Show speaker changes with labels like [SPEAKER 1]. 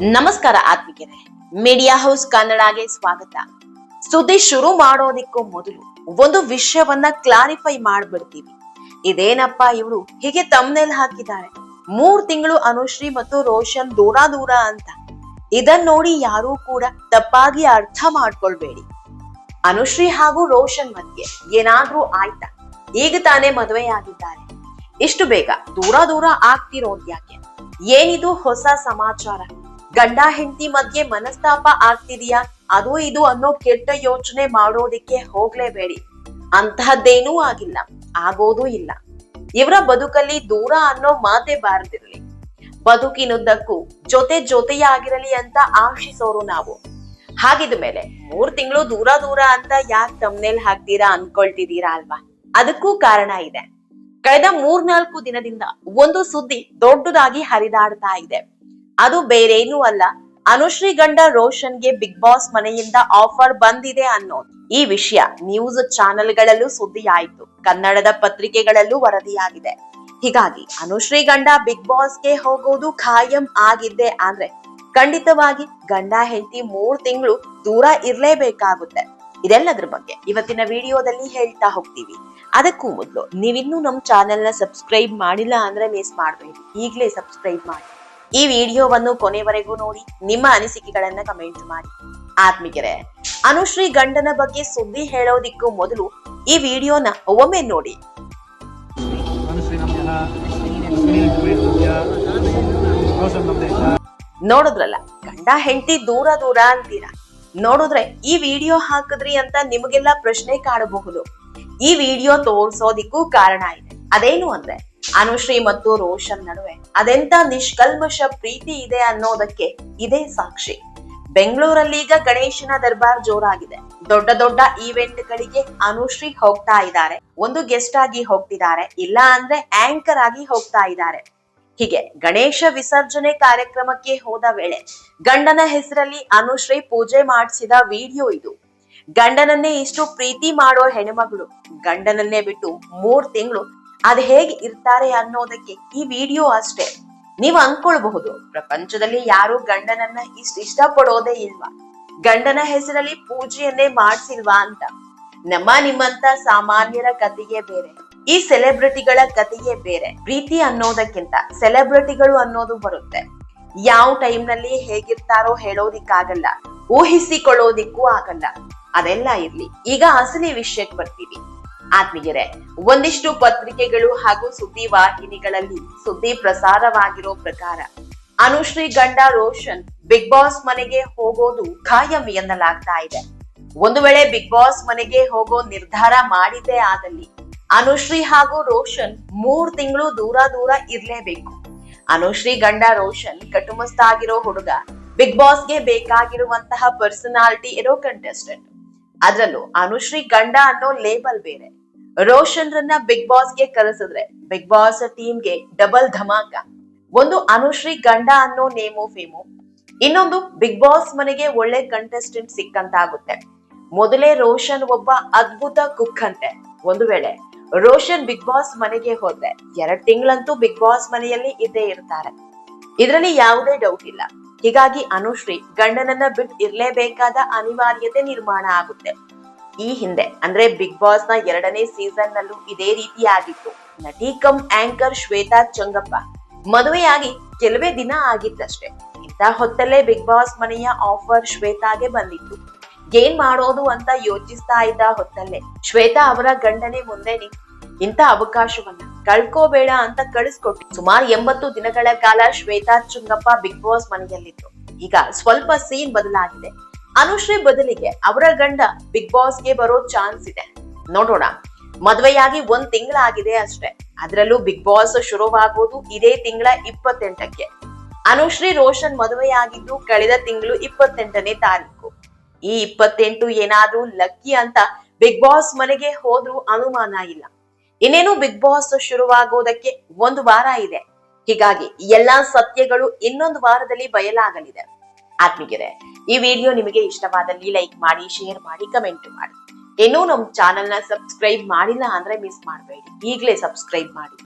[SPEAKER 1] ನಮಸ್ಕಾರ ಆತ್ಮಿಕರೇ. Media house ಕನ್ನಡಗೆ ಸ್ವಾಗತ. ಸುದ್ದಿ ಶುರು ಮಾಡೋದಿಕ್ಕೂ ಮೊದಲು ಒಂದು ವಿಷಯವನ್ನ ಕ್ಲಾರಿಫೈ ಮಾಡ್ಬಿಡ್ತೀವಿ. ಇದೇನಪ್ಪ ಇವರು? ಹೀಗೆ ತಮ್ಮನೇಲಿ ಹಾಕಿದ್ದಾರೆ. ಮೂರ್ ತಿಂಗಳು ಅನುಶ್ರೀ ಮತ್ತು ರೋಷನ್ ದೂರ ದೂರ ಅಂತ. ಇದನ್ ನೋಡಿ ಯಾರೂ ಕೂಡ ತಪ್ಪಾಗಿ ಅರ್ಥ ಮಾಡ್ಕೊಳ್ಬೇಡಿ. ಅನುಶ್ರೀ ಹಾಗೂ ರೋಷನ್ ಮಧ್ಯೆ ಏನಾದ್ರೂ ಆಯ್ತಾ? ಈಗ ತಾನೇ ಮದುವೆ ಆಗಿದ್ದಾರೆ ಇಷ್ಟು ಬೇಗ ದೂರ ದೂರ ಆಗ್ತಿರೋದ್ಯಾಕೆ ಏನಿದು ಹೊಸ ಸಮಾಚಾರ? ಗಂಡ ಹೆಂಡತಿ ಮಧ್ಯೆ ಮನಸ್ತಾಪ ಆಗ್ತಿದೆಯಾ? ಅದು ಇದು ಅನ್ನೋ ಕೆಟ್ಟ ಯೋಚನೆ ಮಾಡೋದಿಕ್ಕೆ ಹೋಗ್ಲೇಬೇಡಿ. ಅಂತಹದ್ದೇನೂ ಆಗಿಲ್ಲ. ಆಗೋದೂ ಇಲ್ಲ. ಇವರ ಬದುಕಲ್ಲಿ ದೂರ ಅನ್ನೋ ಮಾತೆ ಬಾರದಿರಲಿ. ಬದುಕಿನುದ್ದಕ್ಕೂ ಜೊತೆ ಜೊತೆಯಾಗಿರಲಿ ಅಂತ ಆಶಿಸೋರು ನಾವು. ಹಾಗಿದ ಮೇಲೆ ಮೂರ್ ತಿಂಗಳು ದೂರ ದೂರ ಅಂತ ಯಾಕೆ ತಮ್ನೇಲ್ ಹಾಕ್ತೀರಾ ಅನ್ಕೊಳ್ತಿದ್ದೀರಾ ಅಲ್ವಾ? ಅದಕ್ಕೂ ಕಾರಣ ಇದೆ. ಕಳೆದ ಮೂರ್ನಾಲ್ಕು ದಿನದಿಂದ ಒಂದು ಸುದ್ದಿ ದೊಡ್ಡದಾಗಿ ಹರಿದಾಡ್ತಾ ಇದೆ. ಅದು ಬೇರೇನೂ ಅಲ್ಲ. ಅನುಶ್ರೀ ಗಂಡ ರೋಷನ್ಗೆ ಬಿಗ್ ಬಾಸ್ ಮನೆಯಿಂದ ಆಫರ್ ಬಂದಿದೆ ಅನ್ನೋದು. ಈ ವಿಷಯ ನ್ಯೂಸ್ ಚಾನೆಲ್ಗಳಲ್ಲೂ ಸುದ್ದಿ ಆಯ್ತು ಕನ್ನಡದ ಪತ್ರಿಕೆಗಳಲ್ಲೂ ವರದಿಯಾಗಿದೆ. ಹೀಗಾಗಿ ಅನುಶ್ರೀ ಗಂಡ ಬಿಗ್ ಬಾಸ್ಗೆ ಹೋಗೋದು ಖಾಯಂ ಆಗಿದ್ದೆ ಆದ್ರೆ ಖಂಡಿತವಾಗಿ ಗಂಡ ಹೆಂಡತಿ ಮೂರ್ ತಿಂಗಳು ದೂರ ಇರಲೇಬೇಕಾಗುತ್ತೆ. ಇದೆಲ್ಲದ್ರ ಬಗ್ಗೆ ಇವತ್ತಿನ ವಿಡಿಯೋದಲ್ಲಿ ಹೇಳ್ತಾ ಹೋಗ್ತೀವಿ. ಅದಕ್ಕೂ ಮೊದಲು ನೀವಿನ್ನೂ ನಮ್ಮ ಚಾನೆಲ್ನ ಸಬ್ಸ್ಕ್ರೈಬ್ ಮಾಡಿಲ್ಲ ಅಂದ್ರೆ ಮಿಸ್ ಮಾಡಬೇಡಿ. ಈಗಲೇ ಸಬ್ಸ್ಕ್ರೈಬ್ ಮಾಡಿ. ಈ ವಿಡಿಯೋವನ್ನು ಕೊನೆವರೆಗೂ ನೋಡಿ ನಿಮ್ಮ ಅನಿಸಿಕೆಗಳನ್ನ ಕಮೆಂಟ್ ಮಾಡಿ. ಆತ್ಮಿಕರೇ ಅನುಶ್ರೀ ಗಂಡನ ಬಗ್ಗೆ ಸುದ್ದಿ ಹೇಳೋದಿಕ್ಕೂ ಮೊದಲು ಈ ವಿಡಿಯೋನ ಒಮ್ಮೆ ನೋಡಿ. ನೋಡಿದ್ರಲ್ಲ ಗಂಡ ಹೆಂಡತಿ ದೂರ ದೂರ ಅಂತೀರಾ? ನೋಡಿದ್ರೆ ಈ ವಿಡಿಯೋ ಹಾಕಿದ್ರಿ ಅಂತ ನಿಮಗೆಲ್ಲ ಪ್ರಶ್ನೆ ಕಾಡಬಹುದು. ಈ ವಿಡಿಯೋ ತೋರ್ಸೋದಿಕ್ಕೂ ಕಾರಣ ಇದೆ. ಅದೇನು ಅಂದ್ರೆ ಅನುಶ್ರೀ ಮತ್ತು ರೋಷನ್ ನಡುವೆ. ಅದೆಂತ ನಿಷ್ಕಲ್ಮಶ ಪ್ರೀತಿ ಇದೆ ಅನ್ನೋದಕ್ಕೆ ಇದೇ ಸಾಕ್ಷಿ. ಬೆಂಗಳೂರಲ್ಲಿ ಈಗ ಗಣೇಶನ ದರ್ಬಾರ್ ಜೋರಾಗಿದೆ. ದೊಡ್ಡ ದೊಡ್ಡ ಈವೆಂಟ್ ಗಳಿಗೆ ಅನುಶ್ರೀ ಹೋಗ್ತಾ ಇದ್ದಾರೆ. ಒಂದು ಗೆಸ್ಟ್ ಆಗಿ ಹೋಗ್ತಿದ್ದಾರೆ. ಇಲ್ಲ ಅಂದ್ರೆ ಆಂಕರ್ ಆಗಿ ಹೋಗ್ತಾ ಇದ್ದಾರೆ. ಹೀಗೆ ಗಣೇಶ ವಿಸರ್ಜನೆ ಕಾರ್ಯಕ್ರಮಕ್ಕೆ ಹೋದ ವೇಳೆ ಗಂಡನ ಹೆಸರಲ್ಲಿ ಅನುಶ್ರೀ ಪೂಜೆ ಮಾಡಿಸಿದ ವಿಡಿಯೋ ಇದು. ಗಂಡನನ್ನೇ ಇಷ್ಟು ಪ್ರೀತಿ ಮಾಡೋ ಹೆಣ್ಮಗಳು ಗಂಡನನ್ನೇ ಬಿಟ್ಟು ಮೂರ್ ತಿಂಗಳು ಅದ್ ಹೇಗೆ ಇರ್ತಾರೆ ಅನ್ನೋದಕ್ಕೆ ಈ ವಿಡಿಯೋ ಅಷ್ಟೇ. ನೀವು ಅನ್ಕೊಳ್ಬಹುದು ಪ್ರಪಂಚದಲ್ಲಿ ಯಾರು ಗಂಡನನ್ನ ಇಷ್ಟ ಇಷ್ಟಪಡೋದೇ ಇಲ್ವಾ? ಗಂಡನ ಹೆಸರಲ್ಲಿ ಪೂಜೆಯನ್ನೇ ಮಾಡ್ಸಿಲ್ವಾ ಅಂತ? ನಮ್ಮ ನಿಮ್ಮಂತ ಸಾಮಾನ್ಯರ ಕಥೆಯೇ ಬೇರೆ. ಈ ಸೆಲೆಬ್ರಿಟಿಗಳ ಕಥೆಯೇ ಬೇರೆ. ಪ್ರೀತಿ ಅನ್ನೋದಕ್ಕಿಂತ ಸೆಲೆಬ್ರಿಟಿಗಳು ಅನ್ನೋದು ಬರುತ್ತೆ. ಯಾವ ಟೈಮ್ನಲ್ಲಿ ಹೇಗಿರ್ತಾರೋ ಹೇಳೋದಿಕ್ಕಾಗಲ್ಲ, ಊಹಿಸಿಕೊಳ್ಳೋದಿಕ್ಕೂ ಆಗಲ್ಲ. ಅದೆಲ್ಲ ಇರ್ಲಿ. ಈಗ ಅಸಲಿ ವಿಷಯಕ್ಕೆ ಬರ್ತೀವಿ. ಆತ್ಮೀಯರೇ, ಒಂದಿಷ್ಟು ಪತ್ರಿಕೆಗಳು ಹಾಗೂ ಸುದ್ದಿ ವಾಹಿನಿಗಳಲ್ಲಿ ಸುದ್ದಿ ಪ್ರಸಾರವಾಗಿರೋ ಪ್ರಕಾರ, ಅನುಶ್ರೀ ಗಂಡ ರೋಷನ್ ಬಿಗ್ ಬಾಸ್ ಮನೆಗೆ ಹೋಗೋದು ಖಾಯಂ ಎನ್ನಲಾಗ್ತಾ ಇದೆ. ಒಂದು ವೇಳೆ ಬಿಗ್ ಬಾಸ್ ಮನೆಗೆ ಹೋಗೋ ನಿರ್ಧಾರ ಮಾಡಿದ್ದೇ ಆದಲ್ಲಿ, ಅನುಶ್ರೀ ಹಾಗೂ ರೋಷನ್ ಮೂರ್ ತಿಂಗಳು ದೂರ ದೂರ ಇರ್ಲೇಬೇಕು. ಅನುಶ್ರೀ ಗಂಡ ರೋಷನ್ ಕಟುಮಸ್ತಾಗಿರೋ ಹುಡುಗ ಬಿಗ್ ಬಾಸ್ಗೆ ಬೇಕಾಗಿರುವಂತಹ ಪರ್ಸನಾಲಿಟಿ ಇರೋ ಕಂಟೆಸ್ಟೆಂಟ್ ಅದ್ರಲ್ಲೂ ಅನುಶ್ರೀ ಗಂಡ ಅನ್ನೋ ಲೇಬಲ್ ಬೇರೆ. ರೋಷನ್ ರನ್ನ ಬಿಗ್ ಬಾಸ್ಗೆ ಕರೆಸಿದ್ರೆ ಬಿಗ್ ಬಾಸ್ ಟೀಮ್ಗೆ ಡಬಲ್ ಧಮಾಕ. ಒಂದು ಅನುಶ್ರೀ ಗಂಡ ಅನ್ನೋ ನೇಮು ಫೇಮು ಇನ್ನೊಂದು ಬಿಗ್ ಬಾಸ್ ಮನೆಗೆ ಒಳ್ಳೆ ಕಂಟೆಸ್ಟೆಂಟ್ ಸಿಕ್ಕಂತಾಗುತ್ತೆ. ಮೊದಲೇ ರೋಷನ್ ಒಬ್ಬ ಅದ್ಭುತ ಕುಕ್ ಅಂತೆ. ಒಂದು ವೇಳೆ ರೋಷನ್ ಬಿಗ್ ಬಾಸ್ ಮನೆಗೆ ಹೋದ್ರೆ, ಎರಡ್ ತಿಂಗಳಂತೂ ಬಿಗ್ ಬಾಸ್ ಮನೆಯಲ್ಲಿ ಇದ್ದೇ ಇರ್ತಾರೆ. ಇದರಲ್ಲಿ ಯಾವುದೇ ಡೌಟ್ ಇಲ್ಲ. ಹೀಗಾಗಿ ಅನುಶ್ರೀ ಗಂಡನನ್ನ ಬಿಟ್ ಇರ್ಲೇಬೇಕಾದ ಅನಿವಾರ್ಯತೆ ನಿರ್ಮಾಣ ಆಗುತ್ತೆ. ಈ ಹಿಂದೆ, ಅಂದ್ರೆ ಬಿಗ್ ಬಾಸ್ನ ಎರಡನೇ ಸೀಸನ್ ನಲ್ಲೂ ಇದೇ ರೀತಿಯಾಗಿತ್ತು. ನಟಿ ಕಂ ಆಂಕರ್ ಶ್ವೇತಾ ಚಂಗಪ್ಪ ಮದುವೆಯಾಗಿ ಕೆಲವೇ ದಿನ ಆಗಿತ್ತಷ್ಟೇ ಇಂಥ ಹೊತ್ತಲ್ಲೇ ಬಿಗ್ ಬಾಸ್ ಮನೆಯ ಆಫರ್ ಶ್ವೇತಾಗೆ ಬಂದಿತ್ತು. ಏನ್ ಮಾಡೋದು ಅಂತ ಯೋಚಿಸ್ತಾ ಇದ್ದ ಹೊತ್ತಲ್ಲೇ, ಶ್ವೇತಾ ಅವರ ಗಂಡನೇ ಮುಂದೆ ನಿಂತು ಇಂಥ ಅವಕಾಶವನ್ನ ಕಳ್ಕೋಬೇಡ ಅಂತ ಕಳಿಸ್ಕೊಟ್ಟು ಸುಮಾರು ಎಂಬತ್ತು ದಿನಗಳ ಕಾಲ ಶ್ವೇತಾ ಚುಂಗಪ್ಪ ಬಿಗ್ ಬಾಸ್ ಮನೆಯಲ್ಲಿತ್ತು. ಈಗ ಸ್ವಲ್ಪ ಸೀನ್ ಬದಲಾಗಿದೆ. ಅನುಶ್ರೀ ಬದಲಿಗೆ ಅವರ ಗಂಡ ಬಿಗ್ ಬಾಸ್ಗೆ ಬರೋ ಚಾನ್ಸ್ ಇದೆ. ನೋಡೋಣ. ಮದುವೆಯಾಗಿ ಒಂದ್ ತಿಂಗಳಾಗಿದೆ ಅಷ್ಟೇ. ಅದರಲ್ಲೂ ಬಿಗ್ ಬಾಸ್ ಶುರುವಾಗೋದು ಇದೇ ತಿಂಗಳ ಇಪ್ಪತ್ತೆಂಟಕ್ಕೆ. ಅನುಶ್ರೀ ರೋಷನ್ ಮದುವೆಯಾಗಿದ್ದು ಕಳೆದ ತಿಂಗಳು ಇಪ್ಪತ್ತೆಂಟನೇ ತಾರೀಕು. ಈ ಇಪ್ಪತ್ತೆಂಟು ಏನಾದ್ರೂ ಲಕ್ಕಿ ಅಂತ ಬಿಗ್ ಬಾಸ್ ಮನೆಗೆ ಹೋದ್ರೂ ಅನುಮಾನ ಇಲ್ಲ. ಇನ್ನೇನು ಬಿಗ್ ಬಾಸ್ ಶುರುವಾಗೋದಕ್ಕೆ ಒಂದು ವಾರ ಇದೆ. ಹೀಗಾಗಿ ಎಲ್ಲಾ ಸತ್ಯಗಳು ಇನ್ನೊಂದು ವಾರದಲ್ಲಿ ಬಯಲಾಗಲಿದೆ. ಆತ್ಮೀಯರೇ, ಈ ವಿಡಿಯೋ ನಿಮಗೆ ಇಷ್ಟವಾದಲ್ಲಿ ಲೈಕ್ ಮಾಡಿ, ಶೇರ್ ಮಾಡಿ, ಕಮೆಂಟ್ ಮಾಡಿ. ಇನ್ನೂ ನಮ್ಮ ಚಾನೆಲ್ನ ಸಬ್ಸ್ಕ್ರೈಬ್ ಮಾಡಿಲ್ಲ ಅಂದ್ರೆ ಮಿಸ್ ಮಾಡಬೇಡಿ. ಈಗಲೇ ಸಬ್ಸ್ಕ್ರೈಬ್ ಮಾಡಿ.